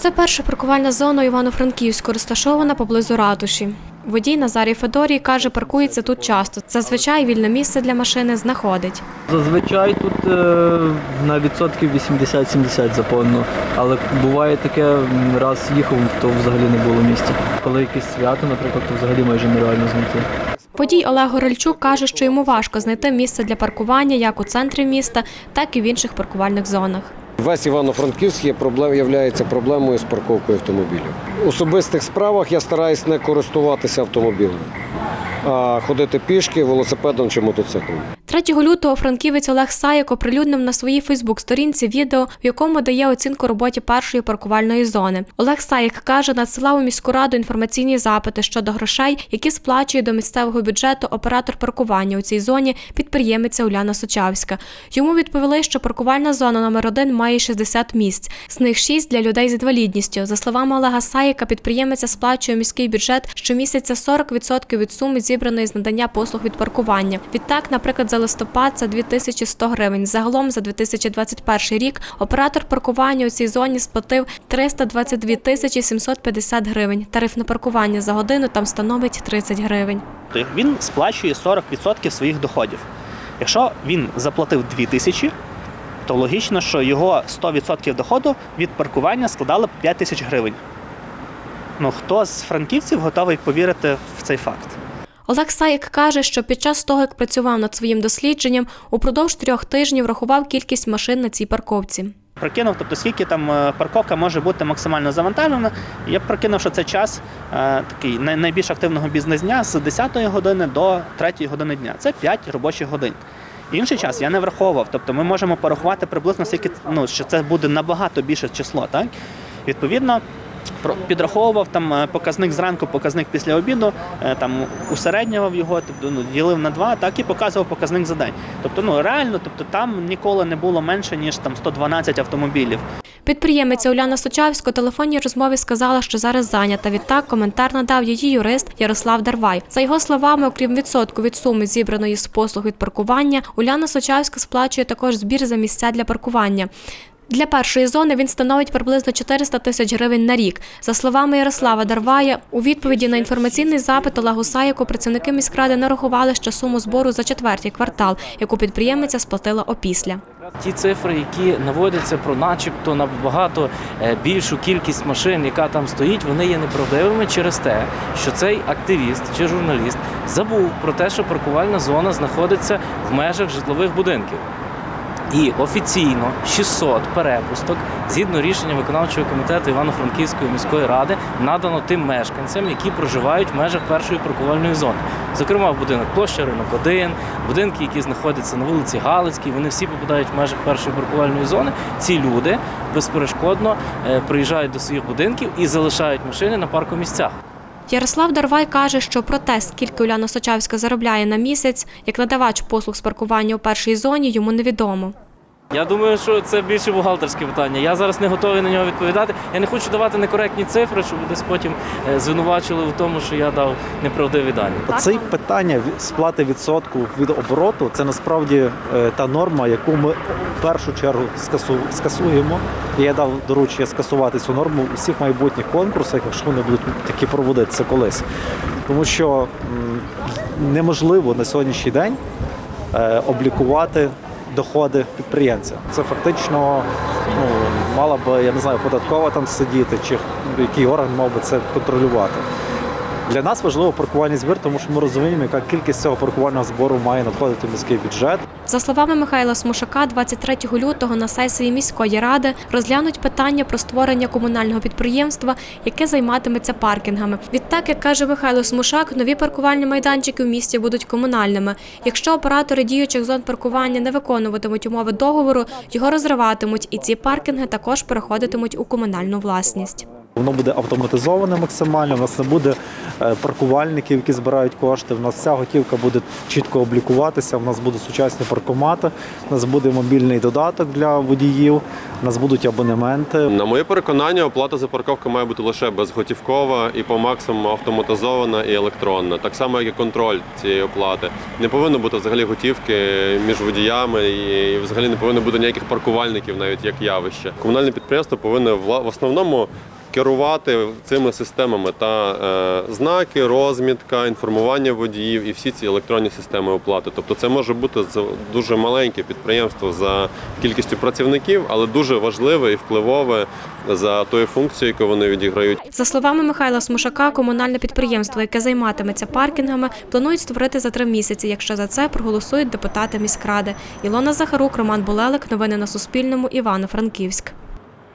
Це перша паркувальна зона Івано-Франківську, розташована поблизу ратуші. Водій Назарій Федорій каже, паркується тут часто. Зазвичай вільне місце для машини знаходить. Зазвичай тут е, на відсотків 80-70 заповнено. Але буває таке, раз їхав, то взагалі не було місця. Коли якесь свято, наприклад, то взагалі майже нереально знайти. Водій Олег Горельчук каже, що йому важко знайти місце для паркування як у центрі міста, так і в інших паркувальних зонах. Весь Івано-Франківськ є проблем, є проблемою з парковкою автомобілів. У особистих справах я стараюсь не користуватися автомобілем, а ходити пішки, велосипедом чи мотоциклом. 3 лютого франківець Олег Саєк оприлюднив на своїй Фейсбук-сторінці відео, в якому дає оцінку роботі першої паркувальної зони. Олег Саєк каже, надсилав у міську раду інформаційні запити щодо грошей, які сплачує до місцевого бюджету оператор паркування у цій зоні підприємиця Уляна Сочавська. Йому відповіли, що паркувальна зона номер 1 має 60 місць, з них 6 для людей з інвалідністю. За словами Олега Саєка, підприємиця сплачує міський бюджет щомісяця 40% від суми зібраної з надання послуг від паркування. Відтак, наприклад, за листопад це 2100 гривень. Загалом за 2021 рік оператор паркування у цій зоні сплатив 322 тисячі 750 гривень. Тариф на паркування за годину там становить 30 гривень. Він сплачує 40% своїх доходів. Якщо він заплатив 2 тисячі, то логічно, що його 100% доходу від паркування складало б 5 тисяч гривень. Ну хто з франківців готовий повірити в цей факт? Олег Саєк каже, що під час того, як працював над своїм дослідженням, упродовж трьох тижнів рахував кількість машин на цій парковці. Прокинув, тобто скільки там е, парковка може бути максимально завантажена. Я прокинув, що це час е, такий найбільш активного бізнес-дня з 10-ї години до 3-ї години дня. Це 5 робочих годин. Інший час я не враховував. Тобто ми можемо порахувати приблизно скільки, ну, що це буде набагато більше число. Так? Відповідно, підраховував там е, показник зранку, показник після обіду, е, там усереднював його, тобто ну, ділив на два, так і показував показник за день. Тобто, ну реально, тобто там ніколи не було менше ніж там 112 автомобілів. Підприємиця Уляна Сочавська у телефонній розмові сказала, що зараз зайнята. Відтак коментар надав її юрист Ярослав Дарвай. За його словами, окрім відсотку від суми зібраної з послуг від паркування, Уляна Сочавська сплачує також збір за місця для паркування. Для першої зони він становить приблизно 400 тисяч гривень на рік. За словами Ярослава Дарвая, у відповіді на інформаційний запит Олегу Саяку працівники міськради нарахували ще суму збору за четвертий квартал, яку підприємиця сплатила опісля. Ті цифри, які наводяться про начебто набагато е, більшу кількість машин, яка там стоїть, вони є неправдивими через те, що цей активіст чи журналіст забув про те, що паркувальна зона знаходиться в межах житлових будинків. І офіційно 600 перепусток згідно рішення виконавчого комітету Івано-Франківської міської ради надано тим мешканцям, які проживають в межах першої паркувальної зони. Зокрема, будинок площа ринок 1, будинки, які знаходяться на вулиці Галицькій, вони всі попадають в межах першої паркувальної зони. Ці люди безперешкодно е, приїжджають до своїх будинків і залишають машини на паркомісцях. Ярослав Дарвай каже, що про те, скільки Уляна Сочавська заробляє на місяць, як надавач послуг з паркування у першій зоні, йому невідомо. Я думаю, що це більше бухгалтерське питання. Я зараз не готовий на нього відповідати. Я не хочу давати некоректні цифри, щоб десь потім е, звинувачили в тому, що я дав неправдиві дані. Це питання від- сплати відсотку від обороту це насправді е, та норма, яку ми в першу чергу скасуємо. І я дав доручення скасувати цю норму у всіх майбутніх конкурсах, якщо вони будуть такі проводитися колись. Тому що неможливо на сьогоднішній день е, облікувати доходи підприємця. Це фактично ну, мала б, я не знаю, податкова там сидіти, чи який орган мав би це контролювати. Для нас важливо паркувальний збір, тому що ми розуміємо, яка кількість цього паркувального збору має надходити міський бюджет. За словами Михайла Смушака, 23 лютого на сесії міської ради розглянуть питання про створення комунального підприємства, яке займатиметься паркінгами. Відтак, як каже Михайло Смушак, нові паркувальні майданчики в місті будуть комунальними. Якщо оператори діючих зон паркування не виконуватимуть умови договору, його розриватимуть, і ці паркінги також переходитимуть у комунальну власність. Воно буде автоматизоване максимально. У нас не буде е, паркувальників, які збирають кошти. У нас вся готівка буде чітко облікуватися. У нас будуть сучасні паркомати, у нас буде мобільний додаток для водіїв, у нас будуть абонементи. На моє переконання, оплата за парковку має бути лише безготівкова і по максимуму автоматизована і електронна. Так само, як і контроль цієї оплати. Не повинно бути взагалі готівки між водіями і взагалі не повинно бути ніяких паркувальників, навіть як явище. Комунальне підприємство повинно в основному. Керувати цими системами та е, знаки, розмітка, інформування водіїв і всі ці електронні системи оплати. Тобто це може бути дуже маленьке підприємство за кількістю працівників, але дуже важливе і впливове за тою функцією, яку вони відіграють. За словами Михайла Смушака, комунальне підприємство, яке займатиметься паркінгами, планують створити за три місяці, якщо за це проголосують депутати міськради. Ілона Захарук, Роман Булелик. Новини на Суспільному. Івано-Франківськ.